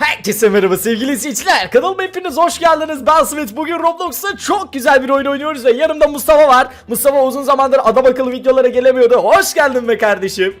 Herkese merhaba sevgili izleyiciler. Kanalıma hepiniz hoş geldiniz. Ben Smith. Bugün Roblox'ta çok güzel bir oyun oynuyoruz ve yanımda Mustafa var. Mustafa uzun zamandır adam akıllı videolara gelemiyordu. Hoş geldin be kardeşim.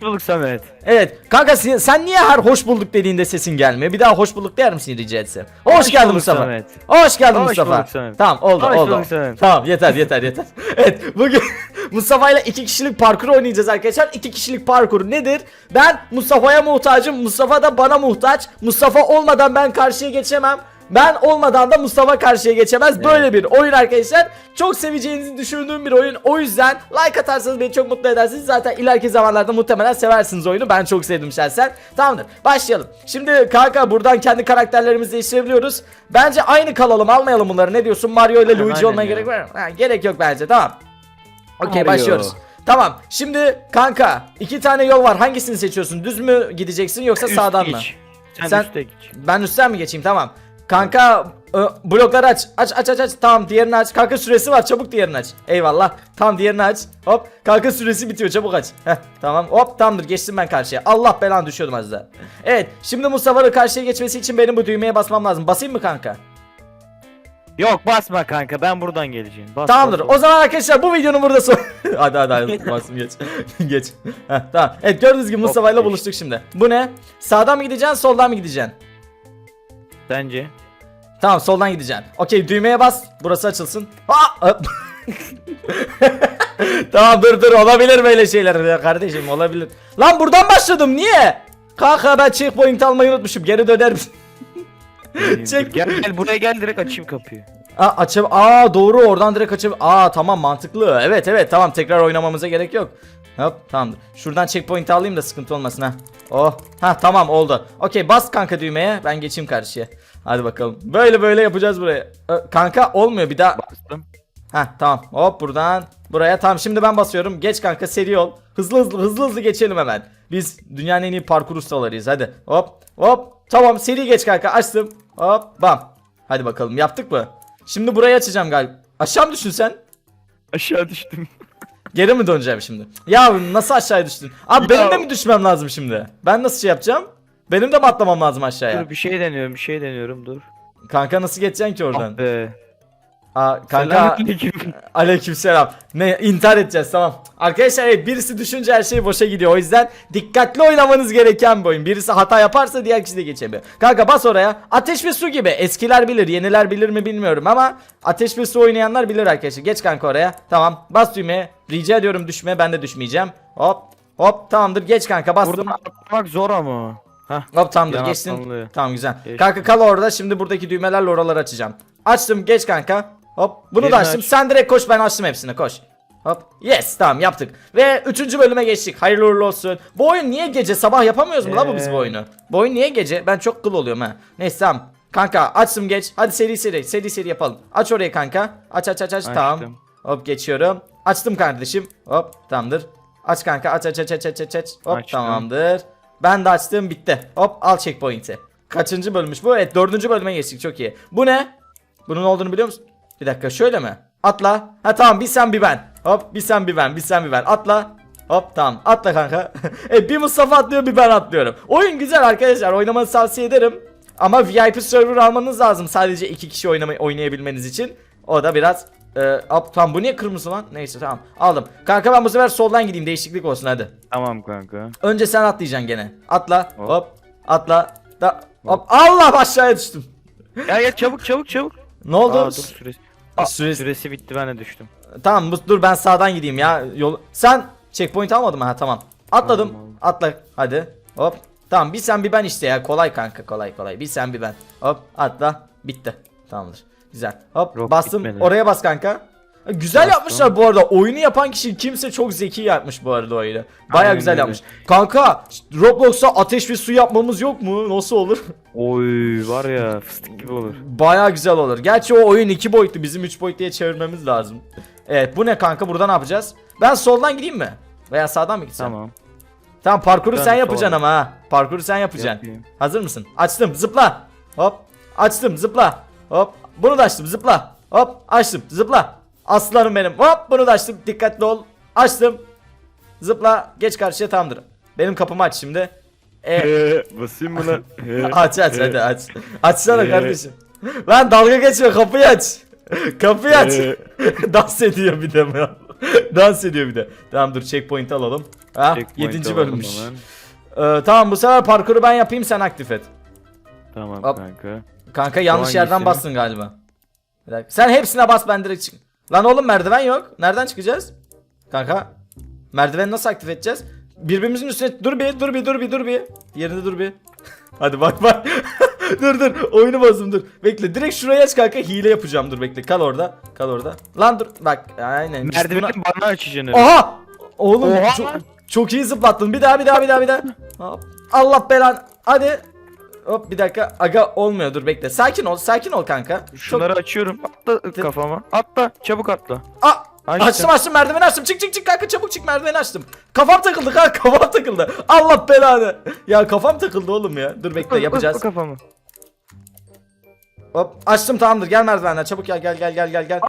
Bulduk Samet. Evet kanka sen, sen niye her hoş bulduk dediğinde sesin gelmiyor? Bir daha hoş bulduk der misin rica etsem? Hoş, Hoş geldin Mustafa. Samet. Hoş geldin Hoş Mustafa. bulduk Samet. Tamam oldu Hoş oldu. bulduk Samet. Tamam yeter yeter yeter. evet bugün Mustafa ile iki kişilik parkur oynayacağız arkadaşlar. İki kişilik parkur nedir? Ben Mustafa'ya muhtacım. Mustafa da bana muhtaç. Mustafa olmadan ben karşıya geçemem. Ben olmadan da Mustafa karşıya geçemez. Böyle bir oyun arkadaşlar. Çok seveceğinizi düşündüğüm bir oyun. O yüzden like atarsanız beni çok mutlu edersiniz. Zaten ileriki zamanlarda muhtemelen seversiniz oyunu. Ben çok sevdim şahsen. Tamamdır. Başlayalım. Şimdi kanka buradan kendi karakterlerimizi değiştirebiliyoruz. Bence aynı kalalım. Almayalım bunları. Ne diyorsun? Mario ile Luigi olmaya ya. gerek var mı? Ha, gerek yok bence. Tamam. Okey başlıyoruz. Tamam. Şimdi kanka iki tane yol var. Hangisini seçiyorsun? Düz mü gideceksin yoksa Üst sağdan mı? geç. Sen, Sen- üstte geç. Ben üstten mi geçeyim? Tamam. Kanka ö, blokları aç. Aç aç aç aç. Tamam diğerini aç. Kanka süresi var. Çabuk diğerini aç. Eyvallah. Tamam diğerini aç. Hop. Kanka süresi bitiyor. Çabuk aç. Heh tamam. Hop tamamdır. Geçtim ben karşıya. Allah belanı düşüyordum az daha. Evet. Şimdi Mustafa'nın karşıya geçmesi için benim bu düğmeye basmam lazım. Basayım mı kanka? Yok basma kanka ben buradan geleceğim. Bas, Tamamdır. bas, O zaman arkadaşlar bu videonun burada son. hadi hadi hadi. Basım geç. geç. Heh, tamam. Evet gördüğünüz gibi Mustafa ile buluştuk şimdi. Bu ne? Sağdan mı gideceksin, soldan mı gideceksin? Sence? Tamam soldan gideceksin. Okey düğmeye bas. Burası açılsın. Aa! Tamam dur dur olabilir böyle şeyler ya kardeşim olabilir. Lan buradan başladım niye? Kanka ben checkpoint almayı unutmuşum. Geri döner misin? Çek. Gel, gel buraya gel direkt açayım kapıyı. Aa açıp aa doğru oradan direkt açıp aa tamam mantıklı. Evet evet tamam tekrar oynamamıza gerek yok. Hop tamamdır. Şuradan checkpoint alayım da sıkıntı olmasın ha. Oh. Ha tamam oldu. Okey bas kanka düğmeye. Ben geçeyim karşıya. Hadi bakalım. Böyle böyle yapacağız buraya. Ö, kanka olmuyor bir daha. Bastım. Ha tamam. Hop buradan buraya. Tamam şimdi ben basıyorum. Geç kanka seri ol. Hızlı hızlı hızlı hızlı geçelim hemen. Biz dünyanın en iyi parkur ustalarıyız. Hadi. Hop hop. Tamam seri geç kanka. Açtım. Hop bam. Hadi bakalım yaptık mı? Şimdi burayı açacağım galiba. Aşağı mı düştün sen? Aşağı düştüm. Geri mi döneceğim şimdi? Ya nasıl aşağıya düştün? Abi benim de mi düşmem lazım şimdi? Ben nasıl şey yapacağım? Benim de mi atlamam lazım aşağıya? Dur bir şey deniyorum bir şey deniyorum dur. Kanka nasıl geçeceksin ki oradan? Ah be. Aa, kanka Selamünaleyküm. aleykümselam. Ne intihar edeceğiz tamam. Arkadaşlar evet, birisi düşünce her şey boşa gidiyor. O yüzden dikkatli oynamanız gereken bir oyun. Birisi hata yaparsa diğer kişi de geçemiyor. Kanka bas oraya. Ateş ve su gibi. Eskiler bilir, yeniler bilir mi bilmiyorum ama ateş ve su oynayanlar bilir arkadaşlar. Geç kanka oraya. Tamam. Bas düğmeye. Rica ediyorum düşme. Ben de düşmeyeceğim. Hop. Hop tamamdır. Geç kanka bastım. Buradan atlamak zor ama. Hah. Hop tamamdır geçtin. Tamam güzel. Geçtim. Kanka kal orada. Şimdi buradaki düğmelerle oraları açacağım. Açtım geç kanka. Hop bunu da Yerini açtım. aç. Sen direkt koş ben açtım hepsini koş. Hop yes tamam yaptık. Ve üçüncü bölüme geçtik. Hayırlı uğurlu olsun. Bu oyun niye gece sabah yapamıyoruz mu la bu biz bu Ee. oyunu? Bu oyun niye gece? Ben çok kıl oluyorum ha. Neyse tamam. Kanka açtım geç. Hadi seri seri seri seri yapalım. Aç orayı kanka. Aç aç aç aç tamam. Açtım. Hop geçiyorum. Açtım kardeşim. Hop tamamdır. Aç kanka aç aç aç aç aç aç. Hop Açtım. tamamdır. Ben de açtım bitti. Hop al checkpoint'i. Kaçıncı bölümmüş bu? Evet dördüncü bölüme geçtik çok iyi. Bu ne? Bunun olduğunu biliyor musun? Bir dakika şöyle mi? Atla. Ha tamam bir sen bir ben. Hop bir sen bir ben bir sen bir ben. Atla. Hop tamam atla kanka. e, bir Mustafa atlıyor bir ben atlıyorum. Oyun güzel arkadaşlar oynamanızı tavsiye ederim. Ama VIP server almanız lazım sadece iki kişi oynamayı oynayabilmeniz için. O da biraz e, hop, tamam bu niye kırmızı lan? Neyse tamam aldım. Kanka ben bu sefer soldan gideyim değişiklik olsun hadi. Tamam kanka. Önce sen atlayacaksın gene. Atla. Hop. Hop. Atla. Da hop. Allah aşağıya düştüm. Gel gel çabuk çabuk çabuk. Ne oldu? Aa, dur süresi. Aa, süresi- süresi bitti ben de düştüm. Tamam bu- dur ben sağdan gideyim ya. Yol Sen checkpoint almadın mı? Ha tamam. Atladım. Aldım, aldım. Atla. Hadi. Hop. Tamam bir sen bir ben işte ya. Kolay kanka kolay kolay. Bir sen bir ben. Hop atla. Bitti. Tamamdır. Güzel. Hop Yok, bastım. bitmedi. Oraya bas kanka. Güzel Bastım. yapmışlar bu arada. Oyunu yapan kişi kimse çok zeki yapmış bu arada oyunu. Baya Aynen güzel öyle. yapmış. Kanka Roblox'a ateş ve su yapmamız yok mu? Nasıl olur? Oy var ya fıstık gibi olur. Baya güzel olur. Gerçi o oyun iki boyutlu. Bizim üç boyutluya çevirmemiz lazım. Evet bu ne kanka? Burada ne yapacağız? Ben soldan gideyim mi? Veya sağdan mı gitsem? Tamam. Tamam parkuru Ben sen yapacaksın ama ha. Parkuru sen yapacaksın. Yapayım. Hazır mısın? Açtım zıpla. Hop. Açtım zıpla. Hop. Bunu da açtım zıpla. Hop. Açtım zıpla. Aslanım benim. Hop bunu da açtım. Dikkatli ol. Açtım. Zıpla. Geç karşıya tamamdır. Benim kapımı aç şimdi. Ee, basayım? Ee, aç aç hadi aç. Açsana kardeşim. Lan dalga geçme kapıyı aç. Kapıyı aç. Dans ediyor bir de. Dans ediyor bir de. Tamam dur checkpoint alalım. Ha checkpoint 7. alalım bölümmüş. hemen. Ee, tamam bu sefer parkuru ben yapayım sen aktif et. Tamam Hop. kanka. Kanka yanlış yerden bastın galiba. Bir dakika. Sen hepsine bas ben direkt çık. Lan oğlum merdiven yok. Nereden çıkacağız? Kanka. Merdiveni nasıl aktif edeceğiz? Birbirimizin üstüne dur bir dur bir dur bir dur bir. Yerinde dur bir. Hadi bak bak. dur dur oyunu bozdum dur. Bekle direkt şuraya aç kanka hile yapacağım dur bekle. Kal orada. Kal orada. Lan dur bak aynen. İşte Merdiveni buna- bana açacaksın. Aha! Oğlum Oha! çok, çok iyi zıplattın. Bir daha bir daha bir daha bir daha. Allah belan. Hadi. Hop bir dakika. Aga olmuyor dur bekle. Sakin ol. Sakin ol kanka. Şunları açıyorum. Atla kafama. Atla. Çabuk atla. Çok... Aa, Açtım. açtım açtım merdiveni açtım. Çık çık çık kanka çabuk çık merdiveni açtım. Kafam takıldı kanka kafam takıldı. Allah belanı. Ya kafam takıldı oğlum ya. Dur bekle yapacağız. Kafamı. Hop açtım tamamdır. Gel merdivenden çabuk gel gel gel gel gel gel.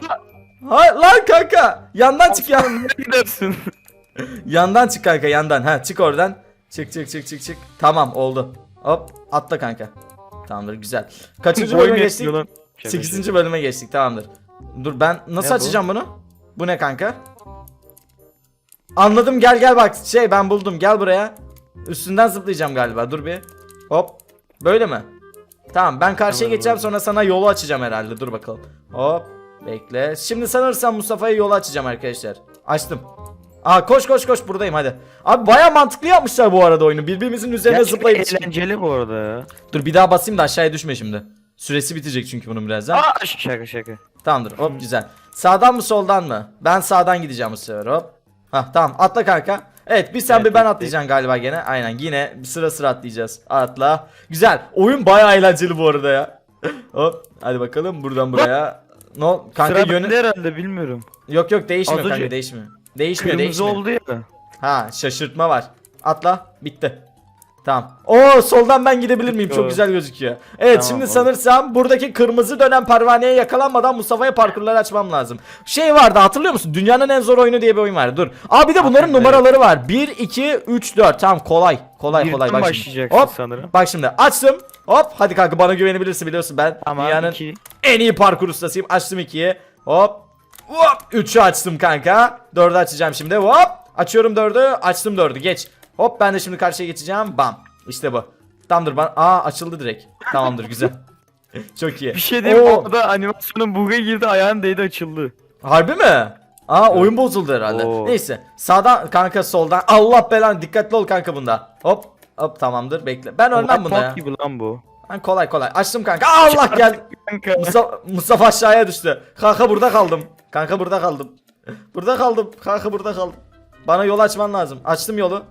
Hayır lan kanka. Yandan çık ya. Gidersin? Yandan çık kanka yandan. Ha çık oradan. Çık çık çık çık çık. Tamam oldu. Hop atla kanka. Tamamdır güzel. Kaçıncı bölüme geçtik? yetmiyor lan. Şaka 8. şaka. bölüme geçtik tamamdır. Dur ben nasıl Ne bu? açacağım bunu? Bu ne kanka? Anladım gel gel bak şey ben buldum gel buraya. Üstünden zıplayacağım galiba dur bir. Hop. Böyle mi? Tamam ben karşıya Tamam, geçeceğim sonra sana yolu açacağım herhalde dur bakalım. Hop. Bekle. Şimdi sanırsam Mustafa'ya yolu açacağım arkadaşlar. Açtım. Aa koş koş koş buradayım hadi. Abi baya mantıklı yapmışlar bu arada oyunu. Birbirimizin üzerine Gerçekten zıplayıp eğlenceli bu arada ya. Dur bir daha basayım da aşağıya düşme şimdi. Süresi bitecek çünkü bunun birazdan. Aa şaka şaka. Tamamdır hop güzel. Sağdan mı soldan mı? Ben sağdan gideceğim bu sefer hop. Hah tamam atla kanka. Evet bir sen Evet, bir ben evet. atlayacaksın galiba gene. Aynen yine sıra sıra atlayacağız. Atla. Güzel. Oyun bayağı eğlenceli bu arada ya. hop hadi bakalım buradan buraya. No kanka Sıra yönü bende herhalde bilmiyorum. Yok yok değişmiyor Az kanka önce değişmiyor. Değişmiyor Kırmızı değişmiyor. oldu ya. Ha şaşırtma var. Atla. Bitti. Tamam. Oo soldan ben gidebilir miyim? Çok güzel gözüküyor. Evet Tamam, şimdi olur. sanırsam buradaki kırmızı dönen pervaneye yakalanmadan Mustafa'ya parkurları açmam lazım. Şey vardı hatırlıyor musun? Dünyanın en zor oyunu diye bir oyun vardı. Dur. Aa bir de bunların evet. numaraları var. 1 2 3 4. Tamam kolay. Kolay Birden kolay bak şimdi. başlayacaksın Hop. sanırım. Bak şimdi açtım. Hop hadi kanka bana güvenebilirsin biliyorsun ben Tamam dünyanın iki. en iyi parkur ustasıyım. Açtım 2'yi. Hop. Hop. 3'ü açtım kanka. 4'ü açacağım şimdi. Hop. Açıyorum 4'ü. Açtım 4'ü. Geç. Hop ben de şimdi karşıya geçeceğim. Bam. İşte bu. Tamamdır. Bana... Aa açıldı direkt. Tamamdır güzel. Çok iyi. Bir şey diyeyim Oo, orada animasyonun bug'a girdi ayağın değdi açıldı. Harbi mi? Aa oyun bozuldu herhalde. Oo. Neyse. Sağdan kanka soldan. Allah belanı dikkatli ol kanka bunda. Hop. Hop tamamdır bekle. Ben ölmem bunda ya. gibi lan bu. Ben kolay kolay. Açtım kanka. Allah geldi. Kanka. Mustafa, Mustafa aşağıya düştü. Kanka burada kaldım. Kanka burada kaldım. Burada kaldım. Kanka burada kaldım. Bana yol açman lazım. Açtım yolu.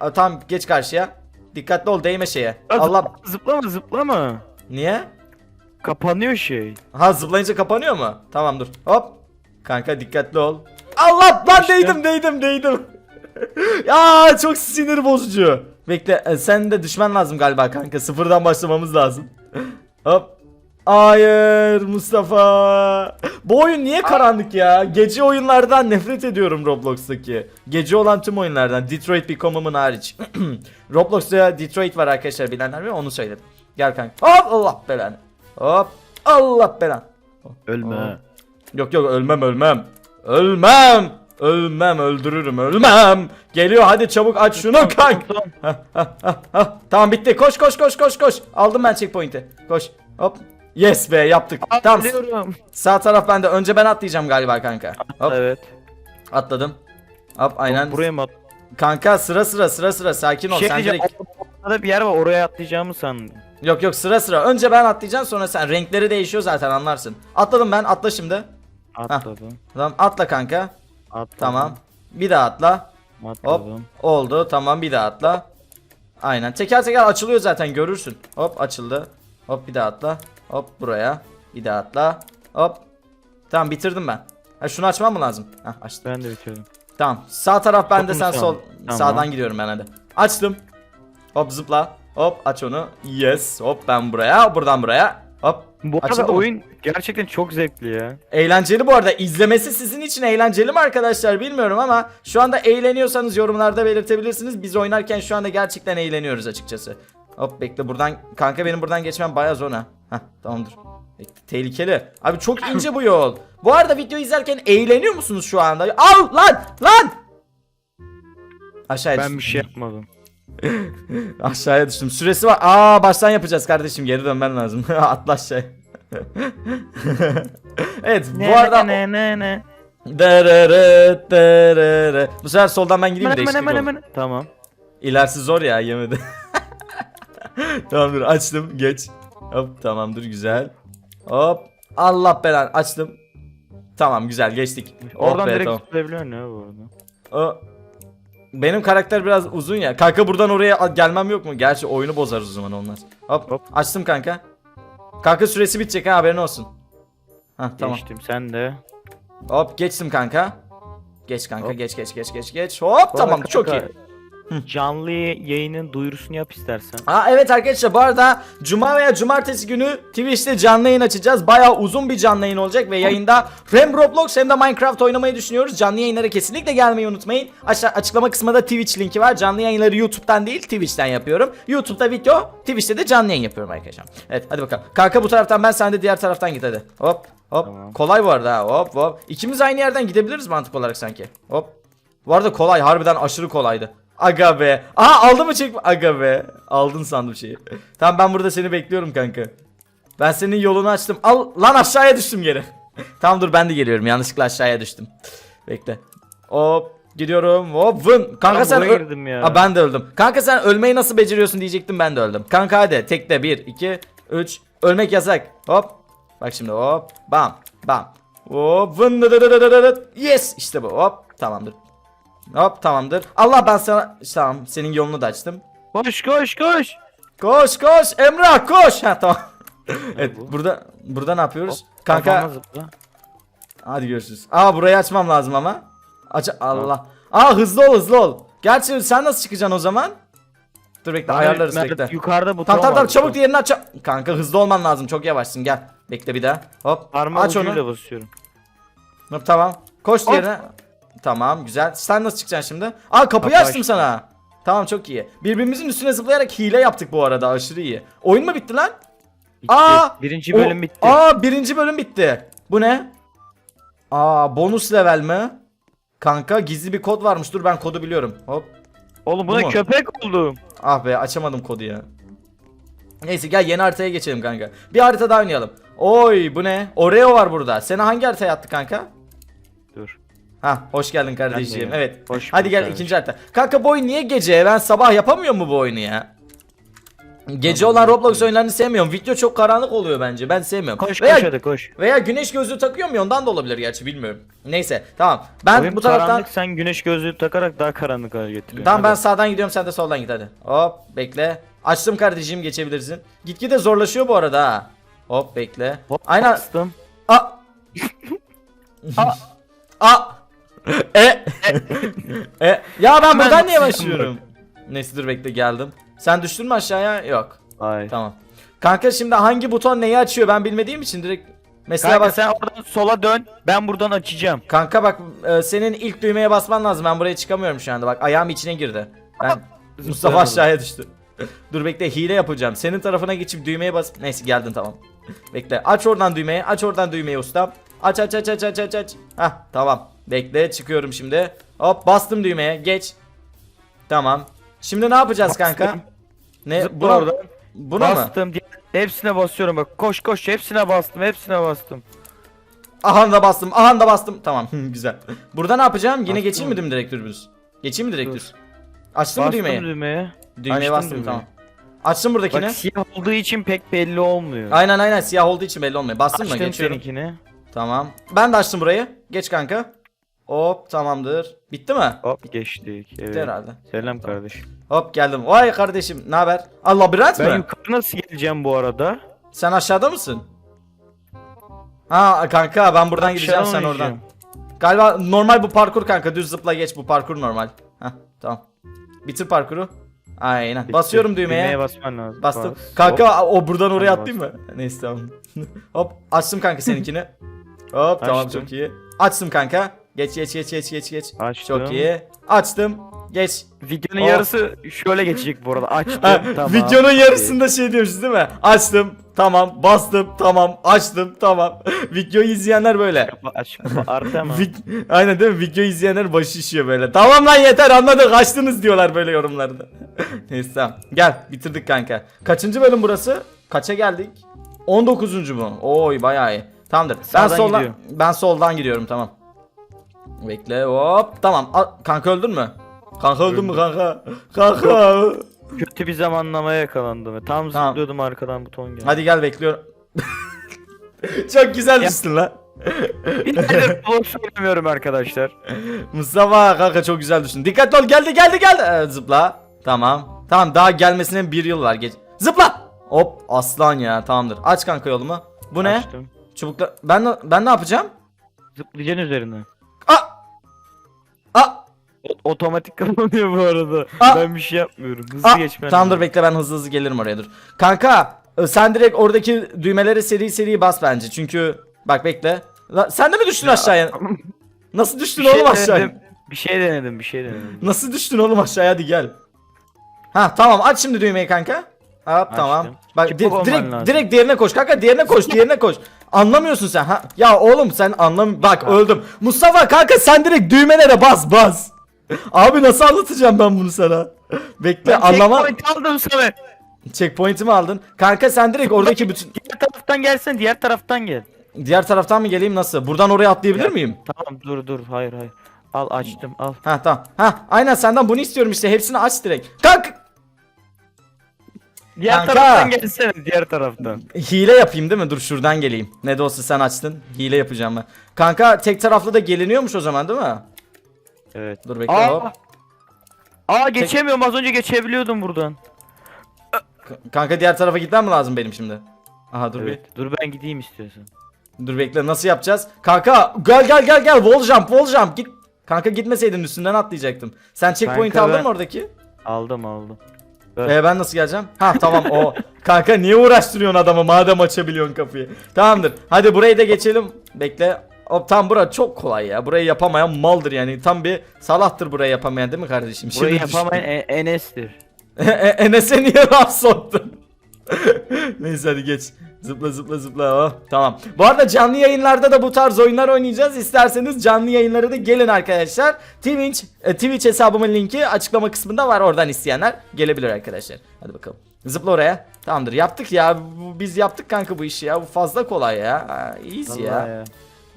Aa, tamam geç karşıya. Dikkatli ol değme şeye. Aa, Allah Zıplama zıplama. niye? Kapanıyor şey. Ha zıplayınca kapanıyor mu? Tamam dur. Hop. Kanka dikkatli ol. Allah lan İşte. değdim değdim değdim. ya çok sinir bozucu. Bekle e, sen de düşmen lazım galiba kanka. Sıfırdan başlamamız lazım. Hop. Hayır Mustafa. Bu oyun niye karanlık ya? Gece oyunlardan nefret ediyorum Roblox'taki. Gece olan tüm oyunlardan. Detroit Become Human hariç. Roblox'ta Detroit var arkadaşlar bilenler mi? Onu söyledim. Gel kanka. Hop Allah belanı. Hop. Allah belanı. Ölme. Aa. Yok yok ölmem ölmem. Ölmem. Ölmem öldürürüm ölmem. Geliyor hadi çabuk aç şunu kank. Tamam. Bitti koş koş koş koş koş. Aldım ben checkpoint'i. Koş. Hop. Yes be yaptık. tamam Atlıyorum. sağ taraf bende. Önce ben atlayacağım galiba kanka. Hop Evet. atladım. Hop aynen. Buraya mı at? Kanka sıra sıra sıra sıra sakin ol. Şey sen direkt... Orada bir yer var oraya atlayacağımı sandım. Yok yok sıra sıra. Önce ben atlayacağım sonra sen. Renkleri değişiyor zaten anlarsın. Atladım ben atla şimdi. Atladım. Tamam atla kanka. Atladım. Tamam. Bir daha atla. Hop. Atladım. Oldu. Tamam bir daha atla. Aynen. Teker teker açılıyor zaten görürsün. Hop açıldı. Hop bir daha atla. Hop buraya. Bir daha atla. Hop. Tamam bitirdim ben. Ha şunu açmam mı lazım? Hah açtım. Ben de bitirdim. Tamam. Sağ taraf bende sen sol. Tamam. Sağdan gidiyorum ben hadi. Açtım. Hop zıpla. Hop aç onu. Yes. Hop ben buraya. Buradan buraya. Bu arada Açıldı mı? oyun gerçekten çok zevkli ya. Eğlenceli bu arada. İzlemesi sizin için eğlenceli mi arkadaşlar bilmiyorum ama şu anda eğleniyorsanız yorumlarda belirtebilirsiniz. Biz oynarken şu anda gerçekten eğleniyoruz açıkçası. Hop bekle buradan kanka benim buradan geçmem bayağı zor ha. Heh tamamdır. Bekle, tehlikeli. Abi çok ince bu yol. Bu arada video izlerken eğleniyor musunuz şu anda? Al lan lan. Aşağıya Ben bir şey yapmadım. Aşağıya düştüm. Süresi var. Aa baştan yapacağız kardeşim. Geri dönmen lazım. Atla aşağıya. evet bu arada ne ne ne. Dırırı, dırırı. Bu sefer soldan ben gideyim hemen oldu. hemen. Tamam. İlerisi zor ya yemedi. tamamdır açtım geç. Hop tamamdır güzel. Hop Allah belanı açtım. Tamam güzel geçtik. Oh Oradan be, direkt tamam. zıplayabiliyorsun ya bu arada. O, benim karakter biraz uzun ya. Kanka buradan oraya gelmem yok mu? Gerçi oyunu bozarız o zaman onlar. Hop, Hop. açtım kanka. Kanka süresi bitecek ha haberin olsun. Hah tamam. Geçtim sen de. Hop geçtim kanka. Geç kanka Hop. geç geç geç geç geç. Hop Bu tamam arada çok iyi. Canlı yayının duyurusunu yap istersen. Aa evet arkadaşlar bu arada cuma veya cumartesi günü Twitch'te canlı yayın açacağız. Bayağı uzun bir canlı yayın olacak ve yayında hem Roblox hem de Minecraft oynamayı düşünüyoruz. Canlı yayınlara kesinlikle gelmeyi unutmayın. Aşağı açıklama kısmında Twitch linki var. Canlı yayınları YouTube'dan değil Twitch'ten yapıyorum. YouTube'da video, Twitch'te de canlı yayın yapıyorum arkadaşlar. Evet hadi bakalım. Kanka bu taraftan ben sen de diğer taraftan git hadi. Hop hop. Tamam. Kolay bu arada ha. Hop hop. İkimiz aynı yerden gidebiliriz mantık olarak sanki. Hop. Bu arada kolay harbiden aşırı kolaydı. Aga be. Aha aldı mı çekme? Aga be. Aldın sandım şeyi. tamam ben burada seni bekliyorum kanka. Ben senin yolunu açtım. Al lan aşağıya düştüm geri. tamam dur ben de geliyorum. Yanlışlıkla aşağıya düştüm. Bekle. Hop gidiyorum. Hop vın. Kanka Ben sen buraya ö- girdim ya. Aa, ben de öldüm. Kanka sen ölmeyi nasıl beceriyorsun diyecektim ben de öldüm. Kanka hadi tekte 1 2 3 ölmek yasak. Hop. Bak şimdi hop. Bam. Bam. Hop. Vın. Yes işte bu. Hop. Tamamdır. Hop tamamdır. Allah ben sana tamam senin yolunu da açtım. Koş koş koş. Koş koş Emrah koş. Ha tamam. evet bu? burada burada ne yapıyoruz? Hop, Kanka hadi görüşürüz. Aa burayı açmam lazım ama. Aç Allah. Aa hızlı ol hızlı ol. Gerçi sen nasıl çıkacaksın o zaman? Dur bekle ayarlarız Mert, bekle. Yukarıda buton Tamam tamam tamam çabuk diğerini aç. Kanka hızlı olman lazım çok yavaşsın gel. Bekle bir daha. Hop Parmak aç onu. basıyorum. Hop, tamam. Koş diğerine. Tamam güzel. Sen nasıl çıkacaksın şimdi? Aa kapıyı Kapı açtım açtım. sana. Tamam çok iyi. Birbirimizin üstüne zıplayarak hile yaptık bu arada aşırı iyi. Oyun mu bitti lan? Bitti. Aa! Birinci O- bölüm bitti. Aa birinci bölüm bitti. Bu ne? Aa bonus level mi? Kanka gizli bir kod varmış. Dur ben kodu biliyorum. Hop. Oğlum bu buna mu? köpek oldum. Ah be açamadım kodu ya. Neyse gel yeni haritaya geçelim kanka. Bir harita daha oynayalım. Oy bu ne? Oreo var burada. Seni hangi haritaya attı kanka? Ha hoş geldin kardeşim. Ben de- Evet. Hoş Hadi gel kardeşim. ikinci harita. Kanka bu oyun niye gece? Ben sabah yapamıyor mu bu oyunu ya? Gece olan Roblox oyunlarını sevmiyorum. Video çok karanlık oluyor bence. Ben sevmiyorum. Koş Veya, koş hadi koş. veya güneş gözlüğü takıyor mu? Ondan da olabilir gerçi bilmiyorum. Neyse tamam. Ben Oyun bu taraftan karanlık sen güneş gözlüğü takarak daha karanlık hale getiriyorsun. Tamam ben Hadi. sağdan gidiyorum sen de soldan git hadi. Hop bekle. Açtım kardeşim geçebilirsin. Gitgide zorlaşıyor bu arada ha. Hop bekle. Hop, Aynen. bastım. A. A. A. E. e. Ya ben buradan niye başlıyorum? Neyse dur bekle geldim. Sen düştün mü aşağıya? Yok. Ay. Tamam. Kanka şimdi hangi buton neyi açıyor ben bilmediğim için direkt mesela Kanka bak sen oradan sola dön. Ben buradan açacağım. kanka bak e, senin ilk düğmeye basman lazım. Ben buraya çıkamıyorum şu anda. Bak ayağım içine girdi. Ben Mustafa aşağıya düştü. Dur bekle hile yapacağım. Senin tarafına geçip düğmeye bas. Neyse geldin tamam. Bekle aç oradan düğmeyi. Aç oradan düğmeyi ustam. Aç aç aç aç aç aç aç. Hah tamam. Bekle çıkıyorum şimdi. Hop bastım düğmeye. Geç. Tamam. Şimdi ne yapacağız kanka? Bastım. Ne Zıpla buna, oradan. buna mı? bastım. diye- Hepsine basıyorum bak. Koş koş hepsine bastım. Hepsine bastım. Aha da bastım. Aha da bastım. Tamam güzel. Burada ne yapacağım? Yine Bastım geçeyim mi direkt dürbüz? Geçeyim mi direkt Dur. düz? Açtın mı Bastım düğmeyi? düğmeye. Düğmeye bastım tamam. Açtım buradakini. Bak siyah olduğu için pek belli olmuyor. Aynen aynen siyah olduğu için belli olmuyor. Bastın mı? Açtım Geçiyorum. seninkini. Tamam. Ben de açtım burayı. Geç kanka. Hop tamamdır. Bitti mi? Hop geçtik. Evet. Bitti herhalde. Selam kardeşim. Hop geldim. Vay kardeşim ne haber? Aa labirent Ben mi? yukarı nasıl geleceğim bu arada? Sen aşağıda mısın? Ha kanka ben buradan gideceğim Aşağı sen mı oradan. Galiba normal bu parkur kanka düz zıpla geç bu parkur normal. Heh tamam. Bitir parkuru. Aynen. Bitti. Basıyorum düğmeye. basman lazım. Bastım. Bas. Kanka o buradan oraya atlayayım mı? Neyse tamam. Hop açtım kanka seninkini. Hop tamam Açtım. çok iyi. Açtım kanka. Geç geç geç geç geç geç. Açtım. Çok iyi. Açtım. Geç. Videonun Oh. yarısı şöyle geçecek bu arada. Açtım. Ha, tamam. Videonun yarısında şey diyoruz değil mi? Açtım. Tamam. Bastım. Tamam. Açtım. Tamam. Videoyu izleyenler böyle. Kapa, aç kapa artı ama. Vi- Aynen değil mi? Video izleyenler başı şişiyor böyle. Tamam lan yeter anladık açtınız diyorlar böyle yorumlarda. Neyse tamam. Gel bitirdik kanka. Kaçıncı bölüm burası? Kaça geldik? 19. mu? Oy bayağı iyi. Tamamdır. Ben Sağdan soldan gidiyor. ben soldan gidiyorum tamam. Bekle hop. Tamam. A- kanka öldün mü? Kanka öldün mü kanka? Kanka. Kötü bir zamanlamaya yakalandım. Tam Tamam. zıplıyordum arkadan buton geldi. Hadi gel bekliyorum. Çok güzel düştün lan. Bir aydır boş oynamıyorum arkadaşlar. Mustafa kanka çok güzel düştün. Dikkatli ol geldi geldi geldi. Ee, zıpla. Tamam. Tamam daha gelmesine bir yıl var. Geç. Zıpla. Hop aslan ya tamamdır. Aç kanka yolumu. Bu ne? Açtım. Çubukla ben ben ne yapacağım? Zıplayacaksın üzerine. Otomatik kapanıyor bu arada. Aa! Ben bir şey yapmıyorum. Hızlı Aa! geçmen Tamamdır lazım. bekle ben hızlı hızlı gelirim oraya dur. Kanka e, sen direkt oradaki düğmeleri seri seri bas bence. Çünkü bak bekle. La, sen de mi düştün aşağıya? Nasıl düştün Bir şey oğlum aşağıya? denedim. Bir şey denedim, bir şey denedim. Nasıl düştün oğlum aşağıya hadi gel. Ha tamam aç şimdi düğmeyi kanka. Hop tamam. Bak Çıkıp di- olman direkt lazım. direkt diğerine koş kanka diğerine koş diğerine koş. Anlamıyorsun sen ha. Ya oğlum sen anlam bak öldüm. Mustafa kanka sen direkt düğmelere bas bas. Abi nasıl anlatacağım ben bunu sana? Bekle Ben anlama. checkpoint aldım sana. Checkpoint'imi aldın. Kanka sen direkt oradaki bütün Diğer taraftan gelsen diğer taraftan gel. diğer taraftan mı geleyim nasıl? Buradan oraya atlayabilir Ya. miyim? Tamam dur dur hayır hayır. Al açtım al. Ha tamam. Ha aynen senden bunu istiyorum işte. Hepsini aç direkt. Kanka Diğer Kanka. taraftan gelsene diğer taraftan. Hile yapayım değil mi? Dur şuradan geleyim. Ne de olsa sen açtın. Hile yapacağım ben. Kanka tek taraflı da geliniyormuş o zaman değil mi? Evet. Dur bekle Aa. hop. Aa geçemiyorum az önce geçebiliyordum buradan. K- Kanka diğer tarafa gitmem mi lazım benim şimdi? Aha dur Evet. Dur ben gideyim istiyorsan. bir. Dur bekle nasıl yapacağız? Kanka gel gel gel gel. Wall jump wall jump. Git. Kanka gitmeseydin üstünden atlayacaktım. Sen checkpoint Kanka aldın ben- mı oradaki? Aldım aldım. Ver. Ee, ben nasıl geleceğim? Ha tamam o. Kanka niye uğraştırıyorsun adamı madem açabiliyorsun kapıyı. Tamamdır. Hadi burayı da geçelim. Bekle. Hop tam bura çok kolay ya. Burayı yapamayan maldır yani. Tam bir salahtır burayı yapamayan değil mi kardeşim? Burayı Şimdi yapamayan E- Enes'tir. düşün. E- Enes'e niye laf soktun? Neyse hadi geç. Zıpla zıpla zıpla. Oh, tamam. Bu arada canlı yayınlarda da bu tarz oyunlar oynayacağız. İsterseniz canlı yayınlara da gelin arkadaşlar. Twitch, e, Twitch hesabımın linki açıklama kısmında var. Oradan isteyenler gelebilir arkadaşlar. Hadi bakalım. Zıpla oraya. Tamamdır. Yaptık ya. Bu- Biz yaptık kanka bu işi ya. Bu fazla kolay ya. Ha, Easy Vallahi ya.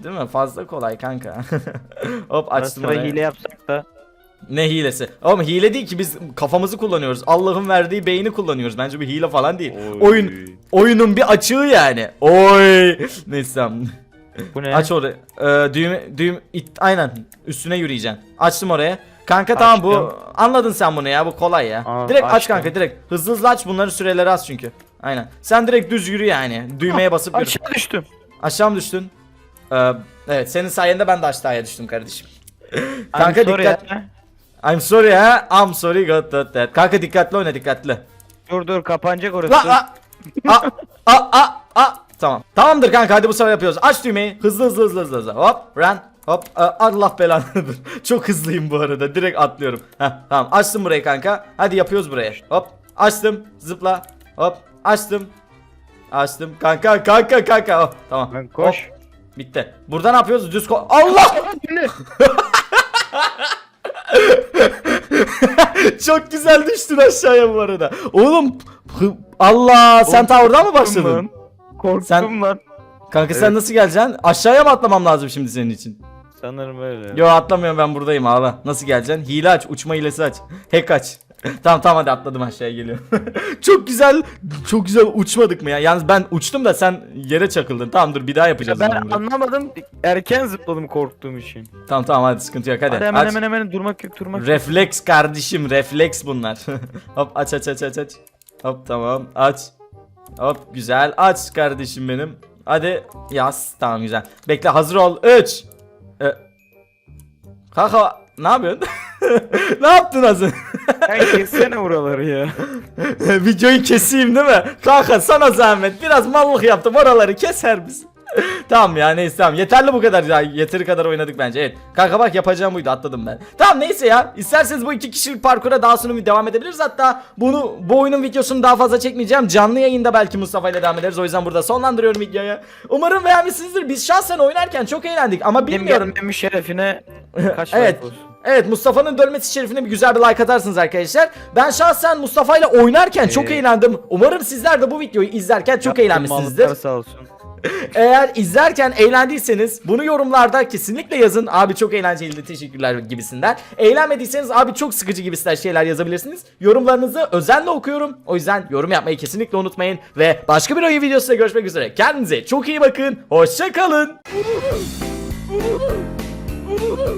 Değil mi? Fazla kolay kanka. Hop açtım sıra oraya. hile yapsak da. Ne hilesi? Oğlum hile değil ki biz kafamızı kullanıyoruz. Allah'ın verdiği beyni kullanıyoruz. Bence bu hile falan değil. Oy. Oyun oyunun bir açığı yani. Oy. Neyse tamam. Bu ne? Aç orayı. Ee, düğüm düğüm it, aynen üstüne yürüyeceksin. Açtım oraya. Kanka tamam bu Açtım. anladın sen bunu ya bu kolay ya. Aa, direkt aç açtım. kanka direkt. Hızlı hızlı aç bunların süreleri az çünkü. Aynen. Sen direkt düz yürü yani. Düğmeye basıp yürü. Aşağı düştüm. Aşağı mı düştün? Ee, evet senin sayende ben de aşağıya düştüm kardeşim. I'm Kanka sorry dikkat. ya. I'm sorry ha. I'm sorry got that, that. Kanka dikkatli oyna dikkatli. Dur dur kapanacak orası. La la. A a a a. Tamam. Tamamdır kanka hadi bu sefer yapıyoruz. Aç düğmeyi. Hızlı hızlı hızlı hızlı. hızlı. Hop run. Hop a- Allah belanı. Çok hızlıyım bu arada. Direkt atlıyorum. Heh, tamam açtım burayı kanka. Hadi yapıyoruz burayı. Hop açtım. Zıpla. Hop açtım. Açtım. Kanka kanka kanka. Hop, tamam. Lan koş. Hop, bitti. Burada ne yapıyoruz? Düz ko- Allah! Çok güzel düştün aşağıya bu arada. Oğlum hı- Allah sen ta oradan mı başladın? Lan. Korktum Sen- lan. Kanka sen Evet. nasıl geleceksin? Aşağıya mı atlamam lazım şimdi senin için? Sanırım öyle. Yo atlamıyorum ben buradayım ağla. Nasıl geleceksin? Hile aç, uçma hilesi aç. Hack aç. tamam tamam hadi atladım aşağıya geliyorum. çok güzel, çok güzel uçmadık mı ya? Yalnız ben uçtum da sen yere çakıldın. Tamam dur bir daha Ya yapacağız. ben o zaman bunu. anlamadım. Erken zıpladım korktuğum için. Tamam tamam hadi sıkıntı yok hadi. Hadi hemen aç. hemen hemen durmak yok durmak. Refleks kardeşim refleks bunlar. Hop aç aç aç aç aç. Hop tamam aç. Hop güzel aç kardeşim benim. Hadi yaz tamam güzel. Bekle hazır ol 3. Ee, Kanka ne yapıyorsun? ne yaptın az önce? Sen kessene buraları ya. Videoyu keseyim değil mi? Kanka sana zahmet. Biraz mallık yaptım. Oraları keser misin? tamam ya neyse tamam. Yeterli bu kadar ya. Yeteri kadar oynadık bence. Evet. Kanka bak yapacağım buydu. Atladım ben. Tamam neyse ya. İsterseniz bu iki kişilik parkura daha sonra devam edebiliriz. Hatta bunu bu oyunun videosunu daha fazla çekmeyeceğim. Canlı yayında belki Mustafa ile devam ederiz. O yüzden burada sonlandırıyorum videoyu. Umarım beğenmişsinizdir. Biz şahsen oynarken çok eğlendik ama Benim bilmiyorum. gelmemin şerefine kaç Evet. like olsun. Evet Mustafa'nın dönmesi şerifine bir güzel bir like atarsınız arkadaşlar. Ben şahsen Mustafa ile oynarken çok Ee, eğlendim. Umarım sizler de bu videoyu izlerken çok Yaptığım eğlenmişsinizdir. Sağ olsun. Eğer izlerken eğlendiyseniz bunu yorumlarda kesinlikle yazın. Abi çok eğlenceliydi teşekkürler gibisinden. Eğlenmediyseniz abi çok sıkıcı gibisinden şeyler yazabilirsiniz. Yorumlarınızı özenle okuyorum. O yüzden yorum yapmayı kesinlikle unutmayın. Ve başka bir oyun videosunda görüşmek üzere. Kendinize çok iyi bakın. Hoşça Woo!